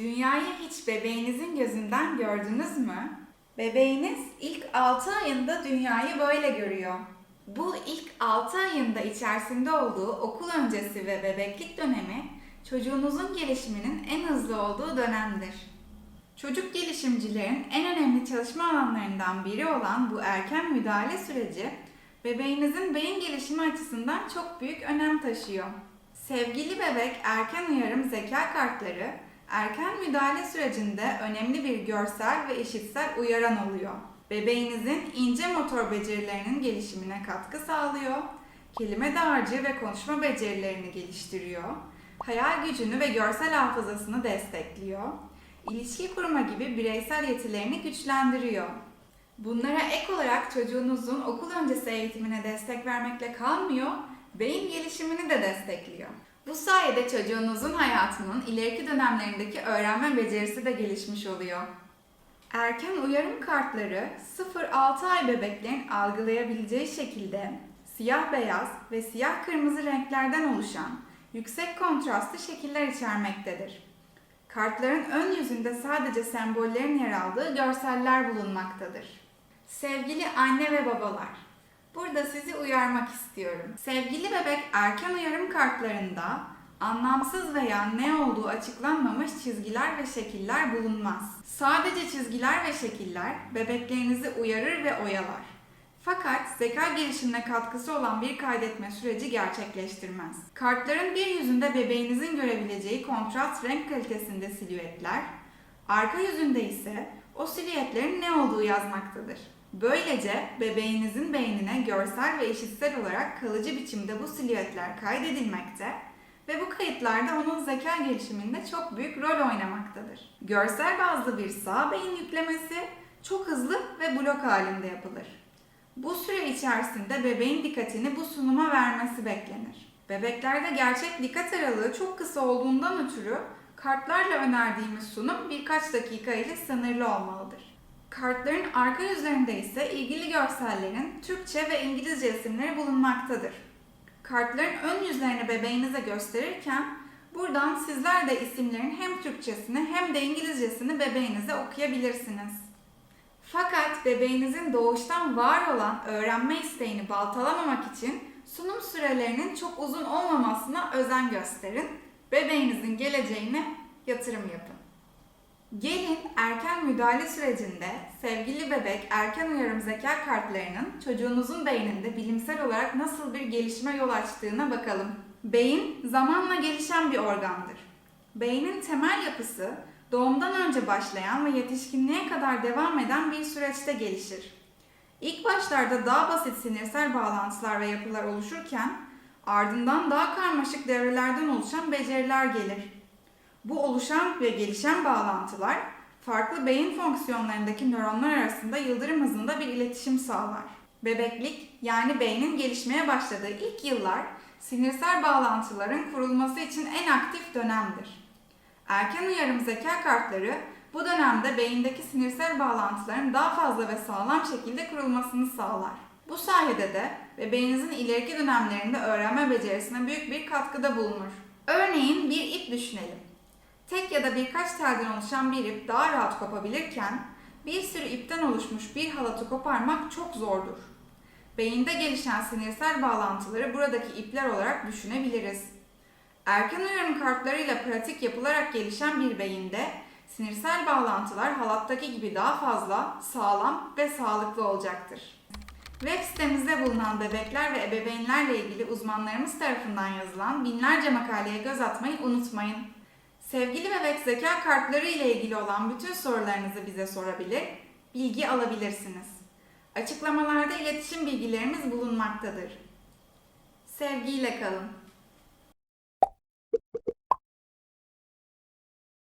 Dünyayı hiç bebeğinizin gözünden gördünüz mü? Bebeğiniz ilk 6 ayında dünyayı böyle görüyor. Bu ilk 6 ayında içerisinde olduğu okul öncesi ve bebeklik dönemi çocuğunuzun gelişiminin en hızlı olduğu dönemdir. Çocuk gelişimcilerin en önemli çalışma alanlarından biri olan bu erken müdahale süreci bebeğinizin beyin gelişimi açısından çok büyük önem taşıyor. Sevgili bebek erken uyarım zeka kartları erken müdahale sürecinde önemli bir görsel ve işitsel uyaran oluyor. Bebeğinizin ince motor becerilerinin gelişimine katkı sağlıyor, kelime dağarcığı ve konuşma becerilerini geliştiriyor, hayal gücünü ve görsel hafızasını destekliyor, ilişki kurma gibi bireysel yetilerini güçlendiriyor. Bunlara ek olarak çocuğunuzun okul öncesi eğitimine destek vermekle kalmıyor, beyin gelişimini de destekliyor. Bu sayede çocuğunuzun hayatının ileriki dönemlerindeki öğrenme becerisi de gelişmiş oluyor. Erken uyarım kartları 0-6 ay bebeklerin algılayabileceği şekilde siyah beyaz ve siyah kırmızı renklerden oluşan yüksek kontrastlı şekiller içermektedir. Kartların ön yüzünde sadece sembollerin yer aldığı görseller bulunmaktadır. Sevgili anne ve babalar, burada sizi uyarmak istiyorum. Sevgili bebek erken uyarım kartlarında anlamsız veya ne olduğu açıklanmamış çizgiler ve şekiller bulunmaz. Sadece çizgiler ve şekiller bebeklerinizi uyarır ve oyalar. Fakat zeka gelişimine katkısı olan bir kaydetme süreci gerçekleştirmez. Kartların bir yüzünde bebeğinizin görebileceği kontrast renk kalitesinde silüetler, arka yüzünde ise o silüetlerin ne olduğu yazmaktadır. Böylece bebeğinizin beynine görsel ve işitsel olarak kalıcı biçimde bu silüetler kaydedilmekte ve bu kayıtlarda onun zeka gelişiminde çok büyük rol oynamaktadır. Görsel bazlı bir sağ beyin yüklemesi çok hızlı ve blok halinde yapılır. Bu süre içerisinde bebeğin dikkatini bu sunuma vermesi beklenir. Bebeklerde gerçek dikkat aralığı çok kısa olduğundan ötürü kartlarla önerdiğimiz sunum birkaç dakika ile sınırlı olmalıdır. Kartların arka yüzlerinde ise ilgili görsellerin Türkçe ve İngilizce isimleri bulunmaktadır. Kartların ön yüzlerini bebeğinize gösterirken buradan sizler de isimlerin hem Türkçesini hem de İngilizcesini bebeğinize okuyabilirsiniz. Fakat bebeğinizin doğuştan var olan öğrenme isteğini baltalamamak için sunum sürelerinin çok uzun olmamasına özen gösterin. Bebeğinizin geleceğine yatırım yapın. Gelin erken müdahale sürecinde sevgili bebek erken uyarım zeka kartlarının çocuğunuzun beyninde bilimsel olarak nasıl bir gelişime yol açtığına bakalım. Beyin zamanla gelişen bir organdır. Beynin temel yapısı doğumdan önce başlayan ve yetişkinliğe kadar devam eden bir süreçte gelişir. İlk başlarda daha basit sinirsel bağlantılar ve yapılar oluşurken ardından daha karmaşık devrelerden oluşan beceriler gelir. Bu oluşan ve gelişen bağlantılar farklı beyin fonksiyonlarındaki nöronlar arasında yıldırım hızında bir iletişim sağlar. Bebeklik yani beynin gelişmeye başladığı ilk yıllar sinirsel bağlantıların kurulması için en aktif dönemdir. Erken uyarım zeka kartları bu dönemde beyindeki sinirsel bağlantıların daha fazla ve sağlam şekilde kurulmasını sağlar. Bu sayede de bebeğinizin ileriki dönemlerinde öğrenme becerisine büyük bir katkıda bulunur. Örneğin bir ip düşünelim. Tek ya da birkaç telden oluşan bir ip daha rahat kopabilirken bir sürü ipten oluşmuş bir halatı koparmak çok zordur. Beyinde gelişen sinirsel bağlantıları buradaki ipler olarak düşünebiliriz. Erken uyarım kartlarıyla pratik yapılarak gelişen bir beyinde sinirsel bağlantılar halattaki gibi daha fazla, sağlam ve sağlıklı olacaktır. Web sitemizde bulunan bebekler ve ebeveynlerle ilgili uzmanlarımız tarafından yazılan binlerce makaleye göz atmayı unutmayın. Sevgili bebek zeka kartları ile ilgili olan bütün sorularınızı bize sorabilir, bilgi alabilirsiniz. Açıklamalarda iletişim bilgilerimiz bulunmaktadır. Sevgiyle kalın.